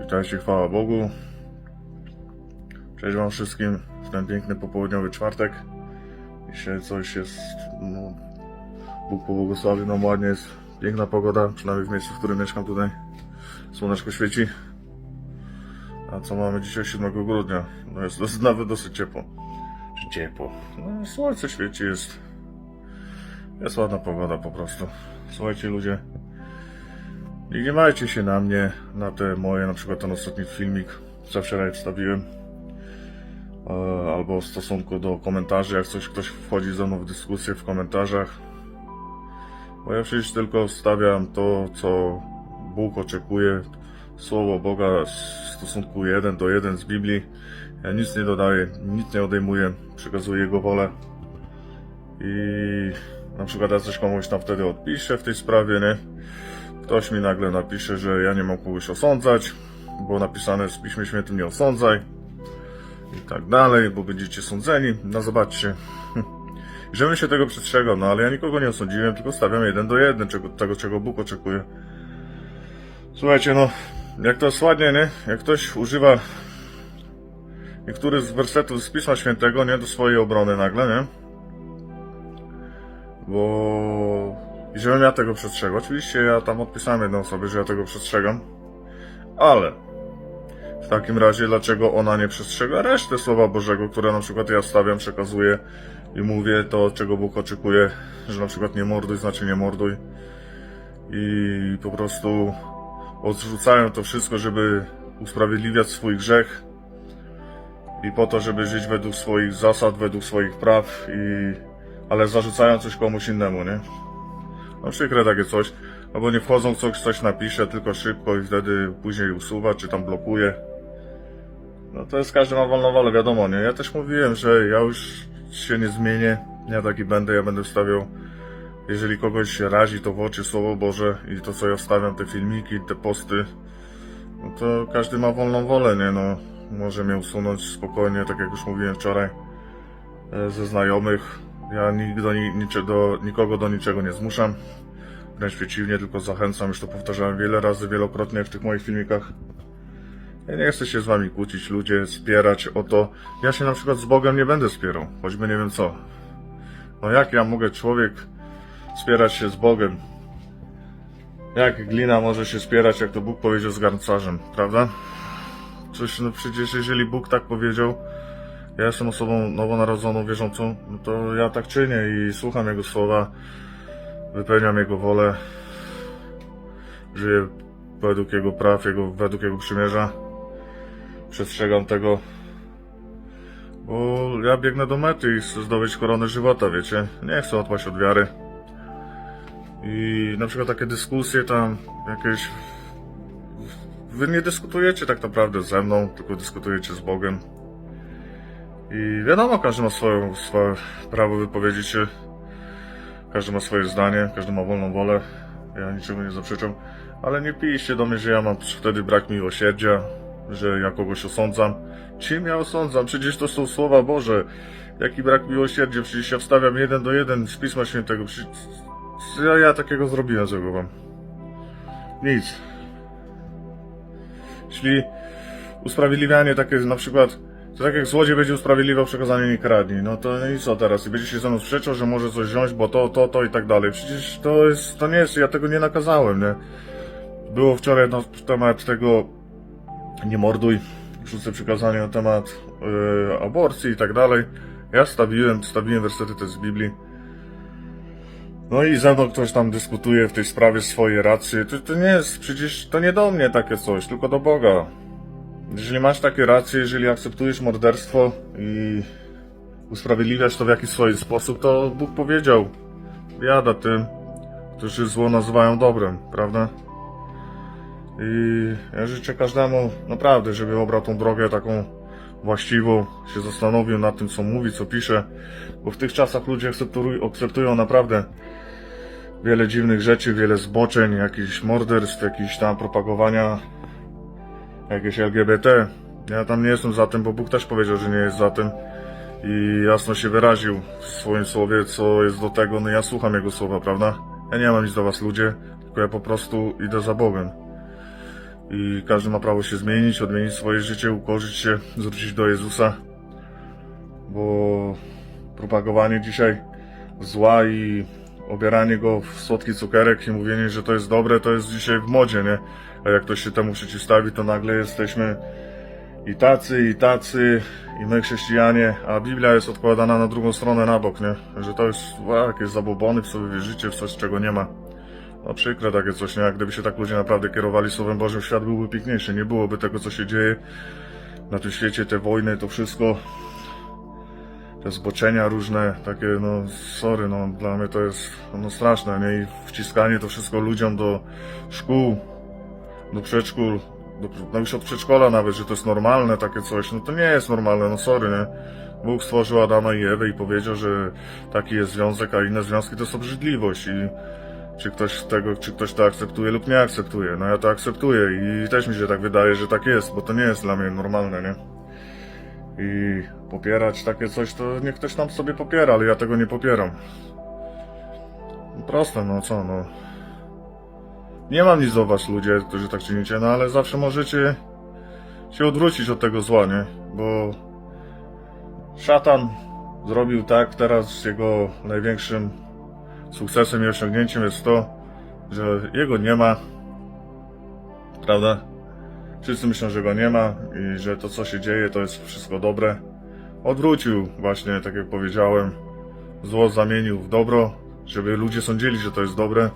Witajcie, chwała Bogu. Cześć Wam wszystkim w ten piękny popołudniowy czwartek. Dzisiaj coś jest, no, Bóg pobłogosławił nam ładnie, jest piękna pogoda, przynajmniej w miejscu, w którym mieszkam tutaj. Słoneczko świeci. A co mamy dzisiaj 7 grudnia? No jest dosyć, nawet dosyć ciepło. Ciepło? No, słońce świeci, jest, jest ładna pogoda po prostu. Słuchajcie ludzie, nie gniewajcie się na mnie, na te moje, na przykład ten ostatni filmik, co wczoraj wstawiłem. E, albo w stosunku do komentarzy, jak coś ktoś wchodzi ze mną w dyskusję w komentarzach. Bo ja przecież tylko stawiam to, co Bóg oczekuje, słowo Boga w stosunku jeden do jeden z Biblii. Ja nic nie dodaję, nic nie odejmuję, przekazuję Jego wolę. I na przykład ja coś komuś tam wtedy odpiszę w tej sprawie, nie? Ktoś mi nagle napisze, że ja nie mam kogoś osądzać, bo napisane w Piśmie Świętym nie osądzaj i tak dalej, bo będziecie sądzeni. No zobaczcie, żebym się tego przestrzegał, no ale ja nikogo nie osądziłem, tylko stawiam jeden do jeden, czego, tego czego Bóg oczekuje. Słuchajcie, no, jak to jest ładnie, nie? Jak ktoś używa niektórych z wersetów z Pisma Świętego, nie? Do swojej obrony nagle, nie? Bo i żebym ja tego przestrzegał. Oczywiście ja tam odpisałem jedną osobie, że ja tego przestrzegam. Ale w takim razie dlaczego ona nie przestrzega reszty Słowa Bożego, które na przykład ja stawiam, przekazuję i mówię to, czego Bóg oczekuje, że na przykład nie morduj, znaczy nie morduj. I po prostu odrzucają to wszystko, żeby usprawiedliwiać swój grzech i po to, żeby żyć według swoich zasad, według swoich praw i ale zarzucają coś komuś innemu, nie? No przykre takie coś, albo nie wchodzą, coś, coś napisze, tylko szybko i wtedy później usuwa, czy tam blokuje. No to jest, każdy ma wolną wolę, wiadomo, nie? Ja też mówiłem, że ja już się nie zmienię, ja taki będę, ja będę wstawiał, jeżeli kogoś się razi, to w oczy Słowo Boże i to, co ja wstawiam, te filmiki, te posty, no to każdy ma wolną wolę, nie? No, może mnie usunąć spokojnie, tak jak już mówiłem wczoraj, e, ze znajomych. Ja nigdy do, nikogo do niczego nie zmuszam. Wręcz przeciwnie, tylko zachęcam, już to powtarzałem wiele razy, wielokrotnie w tych moich filmikach. Ja nie chcę się z wami kłócić, ludzie, spierać o to. Ja się na przykład z Bogiem nie będę spierał, choćby nie wiem co. No jak ja mogę, człowiek, spierać się z Bogiem? Jak glina może się spierać, jak to Bóg powiedział z garncarzem, prawda? Coś, no przecież jeżeli Bóg tak powiedział, ja jestem osobą nowonarodzoną, wierzącą, no to ja tak czynię i słucham Jego słowa, wypełniam Jego wolę, żyję według Jego praw, jego, według Jego przymierza, przestrzegam tego, bo ja biegnę do mety i chcę zdobyć koronę żywota, wiecie, nie chcę odpaść od wiary. I na przykład takie dyskusje tam, jakieś... Wy nie dyskutujecie tak naprawdę ze mną, tylko dyskutujecie z Bogiem. I wiadomo, każdy ma swoją, swoje prawo wypowiedzieć się. Każdy ma swoje zdanie, każdy ma wolną wolę. Ja niczego nie zaprzeczam. Ale nie pijcie do mnie, że ja mam wtedy brak miłosierdzia, że ja kogoś osądzam. Czym ja osądzam? Przecież to są słowa Boże. Jaki brak miłosierdzia? Przecież ja wstawiam jeden do jeden z Pisma Świętego. Przecież ja, ja takiego zrobiłem, złego wam? Nic. Czyli usprawiedliwianie takie na przykład, to tak jak złodziej będzie usprawiedliwiał przekazanie nie kradnij, no to i co teraz? I będzie się ze mną sprzeczał, że może coś wziąć, bo to, to, to i tak dalej. Przecież to jest, to nie jest, ja tego nie nakazałem, nie? Było wczoraj na temat tego nie morduj, szóste przykazanie na temat yy, aborcji i tak dalej. Ja stawiłem, stawiłem wersety też z Biblii. No i ze mną ktoś tam dyskutuje w tej sprawie swoje racje. To, to nie jest, przecież to nie do mnie takie coś, tylko do Boga. Jeżeli masz takie racje, jeżeli akceptujesz morderstwo i usprawiedliwiasz to w jakiś swój sposób, to Bóg powiedział, biada tym, którzy zło nazywają dobrem, prawda? I ja życzę każdemu naprawdę, żeby obrał tą drogę taką właściwą, się zastanowił nad tym, co mówi, co pisze, bo w tych czasach ludzie akceptują, akceptują naprawdę wiele dziwnych rzeczy, wiele zboczeń, jakichś morderstw, jakichś tam propagowania, jakieś LGBT. Ja tam nie jestem za tym, bo Bóg też powiedział, że nie jest za tym i jasno się wyraził w swoim słowie, co jest do tego, no ja słucham Jego słowa, prawda? Ja nie mam nic do was ludzie, tylko ja po prostu idę za Bogiem. i każdy ma prawo się zmienić, odmienić swoje życie, ukorzyć się, zwrócić do Jezusa, bo propagowanie dzisiaj zła i obieranie go w słodki cukierek i mówienie, że to jest dobre, to jest dzisiaj w modzie, nie? A jak ktoś się temu przeciwstawi, to nagle jesteśmy i tacy, i tacy, i my chrześcijanie, a Biblia jest odkładana na drugą stronę na bok, nie? Że to jest jakieś zabobony, w wy wierzycie, w coś, czego nie ma. No przykre takie coś, nie? Jak gdyby się tak ludzie naprawdę kierowali Słowem Bożym, świat byłby piękniejszy. Nie byłoby tego, co się dzieje na tym świecie, te wojny, to wszystko, te zboczenia różne, takie, no, sorry, no, dla mnie to jest, no, straszne, nie? I wciskanie to wszystko ludziom do szkół, do przedszkól, do, no już od przedszkola nawet, że to jest normalne takie coś, no to nie jest normalne, no sorry, nie? Bóg stworzył Adama i Ewę i powiedział, że taki jest związek, a inne związki to jest obrzydliwość i czy ktoś tego, czy ktoś to akceptuje lub nie akceptuje. No ja to akceptuję i też mi się tak wydaje, że tak jest, bo to nie jest dla mnie normalne, nie? I popierać takie coś, to niech ktoś tam sobie popiera, ale ja tego nie popieram. Proste, no co, no. Nie mam nic do was, ludzie, którzy tak czynicie, no ale zawsze możecie się odwrócić od tego zła, nie? Bo szatan zrobił tak, teraz jego największym sukcesem i osiągnięciem jest to, że jego nie ma, prawda? Wszyscy myślą, że go nie ma i że to, co się dzieje, to jest wszystko dobre. Odwrócił właśnie, tak jak powiedziałem, zło zamienił w dobro, żeby ludzie sądzili, że to jest dobre.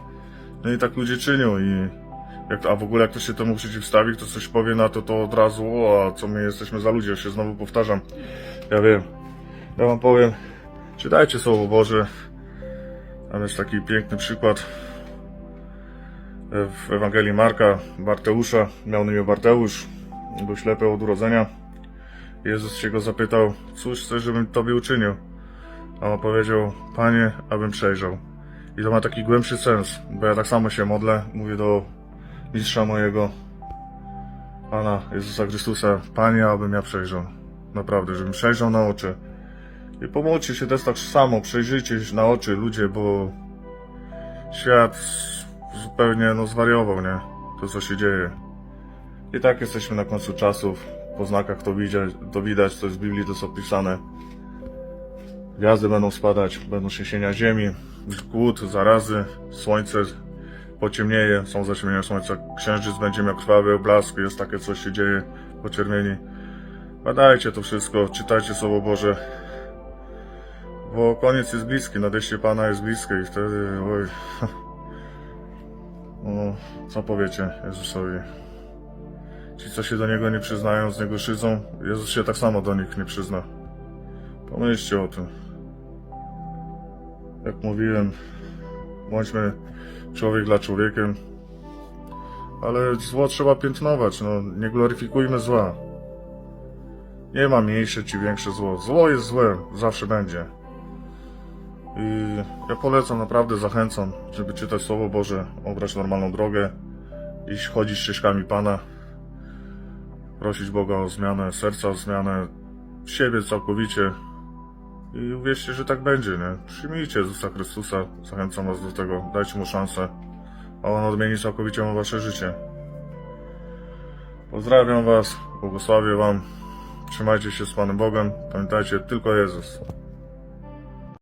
No i tak ludzie czynią i jak, a w ogóle jak ktoś się temu przeciwstawi, kto coś powie na to, to od razu, o, a co my jesteśmy za ludzie, ja się znowu powtarzam. Ja wiem. Ja wam powiem, czytajcie Słowo Boże. Tam jest taki piękny przykład w Ewangelii Marka, Barteusza, miał na imię Barteusz, był ślepy od urodzenia. Jezus się go zapytał, cóż chcesz, żebym Tobie uczynił? A on powiedział, Panie, abym przejrzał. I to ma taki głębszy sens, bo ja tak samo się modlę, mówię do mistrza mojego, Pana Jezusa Chrystusa, Panie, abym ja przejrzał. Naprawdę, żebym przejrzał na oczy. I pomóżcie się też tak samo, przejrzyjcie się na oczy ludzie, bo świat zupełnie no zwariował, nie? To co się dzieje. I tak jesteśmy na końcu czasów. Po znakach to widać, to widać, co jest w Biblii, to jest opisane. Gwiazdy będą spadać, będą trzęsienia ziemi, głód, zarazy, słońce pociemnieje, są zaciemnienia słońca, księżyc będzie miał krwawy oblask, jest takie coś się dzieje, pociermieni. Badajcie to wszystko, czytajcie Słowo Boże, bo koniec jest bliski, nadejście Pana jest bliskie i wtedy, oj, no, co powiecie Jezusowi? Ci, co się do Niego nie przyznają, z Niego szydzą, Jezus się tak samo do nich nie przyzna. Pomyślcie o tym. Jak mówiłem, bądźmy człowiek dla człowiekiem, ale zło trzeba piętnować, no, nie gloryfikujmy zła. Nie ma mniejsze czy większe zło. Zło jest złe, zawsze będzie. I ja polecam, naprawdę zachęcam, żeby czytać Słowo Boże, obrać normalną drogę, iść chodzić ścieżkami Pana, prosić Boga o zmianę serca, o zmianę siebie całkowicie. I uwierzcie, że tak będzie, nie? Przyjmijcie Jezusa Chrystusa, zachęcam Was do tego, dajcie Mu szansę, a On odmieni całkowicie Wasze życie. Pozdrawiam Was, błogosławię Wam, trzymajcie się z Panem Bogiem, pamiętajcie, tylko Jezus.